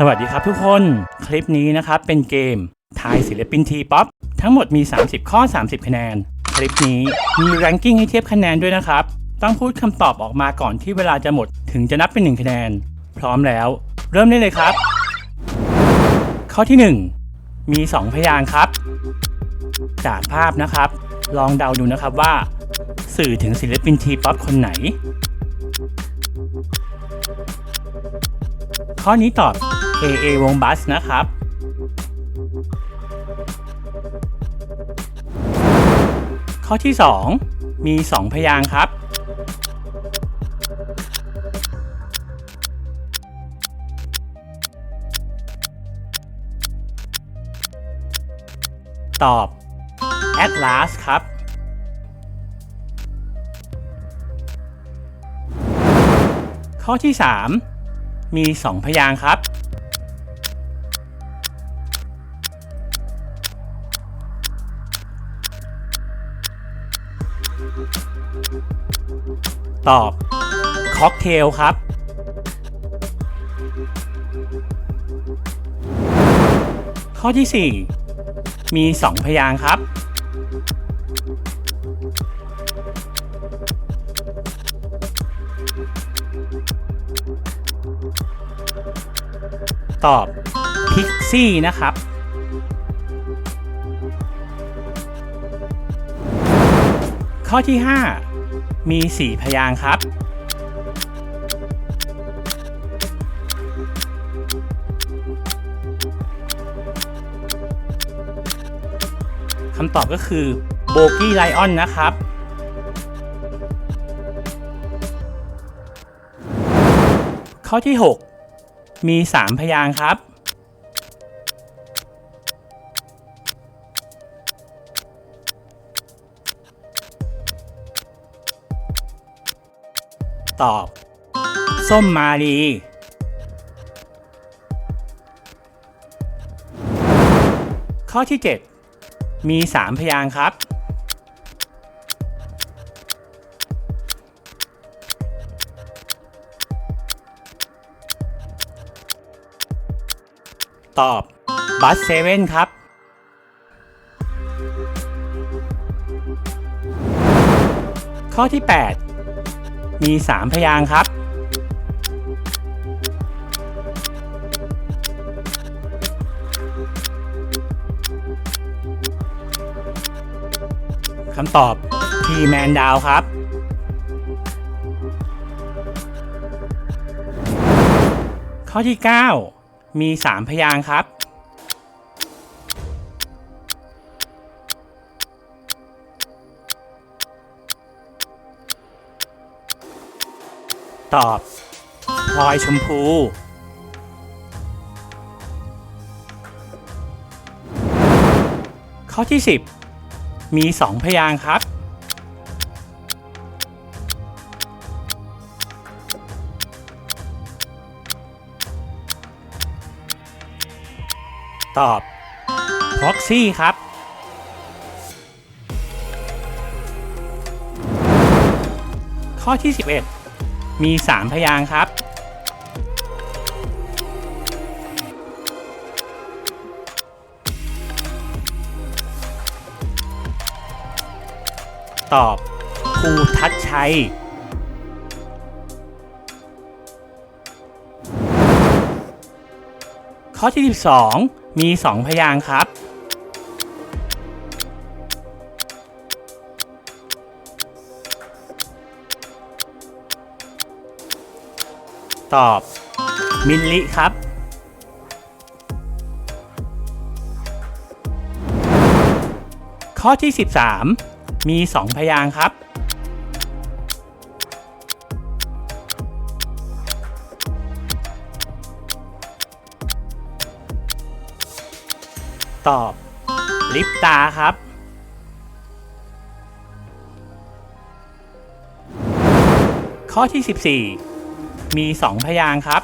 สวัสดีครับทุกคนคลิปนี้นะครับเป็นเกมทายศิลปินทีป๊อปทั้งหมดมี 30 ข้อ 30 คะแนน คลิปนี้มีแรงกิ้งให้เทียบคะแนนด้วยนะครับ ต้องพูดคำตอบออกมาก่อนที่เวลาจะหมดถึงจะนับเป็น 1 คะแนน พร้อมแล้ว เริ่มได้เลยครับ ข้อที่ 1 มี 2 พยางค์ครับ จากภาพนะครับ ลองเดาดูนะครับว่า สื่อถึงศิลปินทีป๊อปคนไหน ข้อนี้ตอบ AA วงบัสนะครับ ข้อที่ 2 มี 2 พยางครับ ตอบ Atlas ครับข้อที่ 3 มี 2 พยางครับ ตอบค็อกเทลครับ ข้อที่ 4 มี 2 พยางครับ ตอบพิกซี่นะครับ ข้อที่ 5 มี 4 พยางค์ครับ คำตอบก็คือโบกี้ไลออนนะครับข้อที่ 6 มี 3 พยางค์ครับ ตอบ ส้มมาลี ข้อที่ 7 มี 3 พยางครับ ตอบ บัสเซเว่นครับ ข้อที่ 8 มี 3 พยางครับ คำตอบทีแมนดาวครับ ข้อที่ 9 มี 3 พยางครับ ตอบพลอยชมพู ข้อที่ 10 มี2พยางค์ครับ ตอบ proxy ครับ ข้อที่ 11 มี 3 พยางครับ ตอบภูทัชชัยข้อที่ 12 มี 2 พยางค์ครับ ตอบมิลลิครับ ข้อที่ 13 มี 2 พยางครับ ตอบ ลิปตาครับ ข้อที่ 14 มี 2 พยางครับ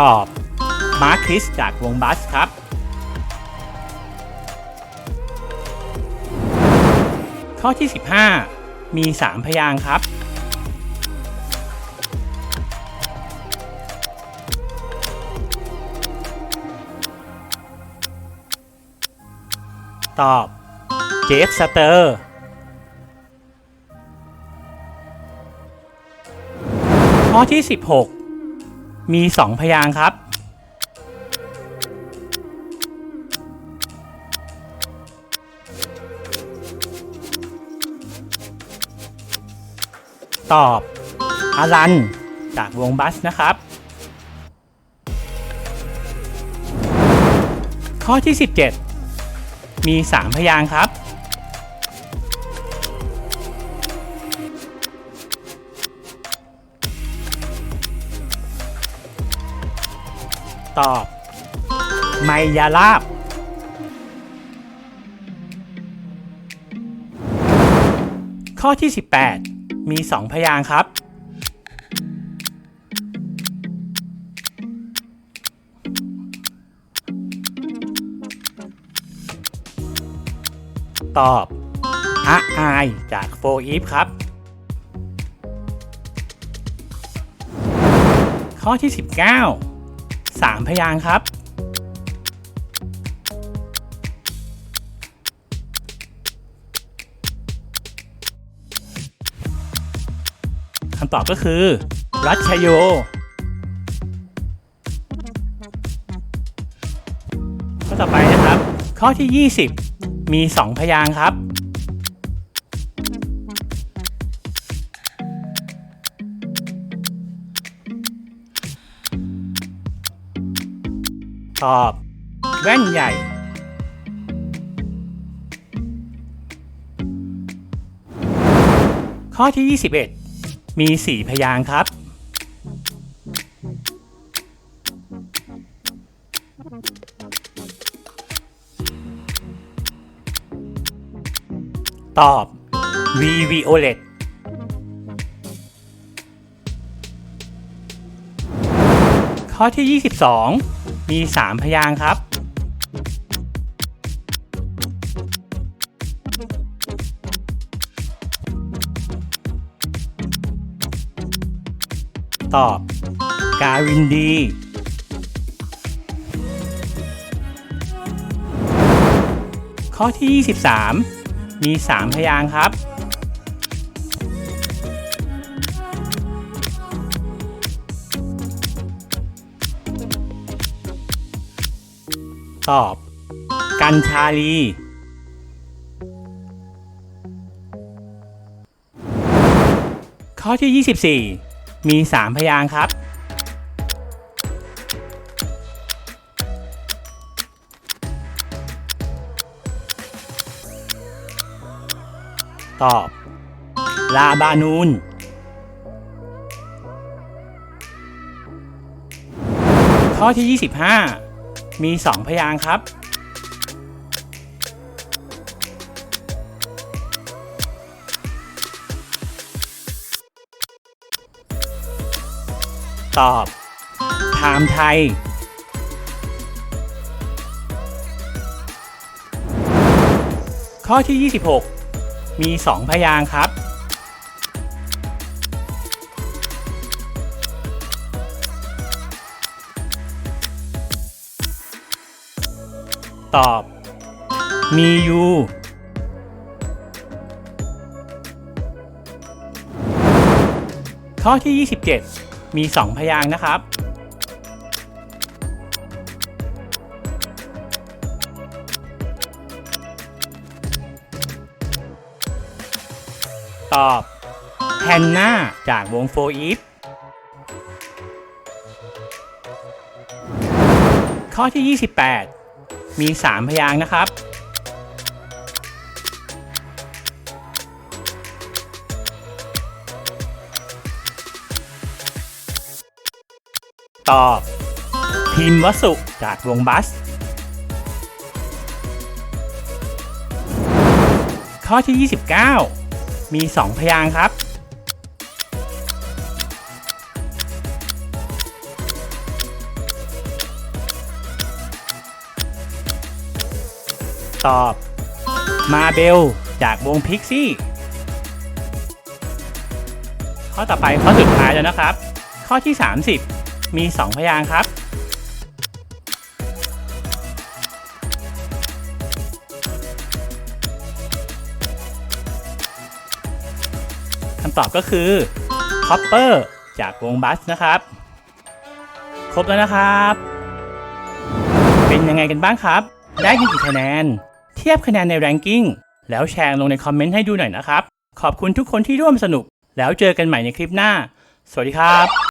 ตอบ มาร์คคริสจากวงบัสครับ ข้อที่ 15 มี 3 พยางครับ ตอบ เจฟสเตอร์ข้อที่ 16 มี 2 พยางครับ ตอบอารัน จากวงบัสนะครับ ข้อที่ 17 มี 3 พยางครับ ตอบ ไมยาลาบข้อที่ 18 มี 2 พยางครับ ตอบอะอายจากโฟอีฟครับ ข้อที่ 19 3 พยางครับ คำตอบก็คือ รัชโย ข้อต่อไปนะครับ ข้อที่ 20 มี 2 พยางครับ ตอบ แว่นใหญ่ ข้อที่ 21 มี 4 พยางครับ ตอบ V Violet ข้อที่ 22 มี 3 พยางค์ครับ ตอบ กาวินดี ข้อที่ 23 มี 3 พยางครับ ตอบ กัญชาลีข้อที่ 24 มี 3 พยางครับ ตอบ ลาบานูน ข้อที่ 25 มี 2 พยางครับ ตอบไทม์ไทยข้อที่ 26 มี 2 พยางครับ ตอบ มีอยู่ข้อที่ 27 มี 2 พยางค์นะครับ ตอบแฮนนาจากวงโฟอีฟข้อที่ 28 มี 3 พยางค์นะครับ ตอบพิมพ์วสุจากวงบัส ข้อที่ 29 มี 2 พยางครับ ตอบ มาเบล จากวงพิกซี่ ข้อต่อไปข้อสุดท้ายแล้วนะครับ ข้อที่ 30 มี 2 พยางครับ คำตอบก็คือ Copper จากวงบัสนะครับ ครบแล้วนะครับ เป็นยังไงกันบ้างครับ ได้กี่คะแนน เทียบคะแนนในแรงกิ้ง แล้วแชร์ลงในคอมเมนต์ให้ดูหน่อยนะครับ ขอบคุณทุกคนที่ร่วมสนุก แล้วเจอกันใหม่ในคลิปหน้า สวัสดีครับ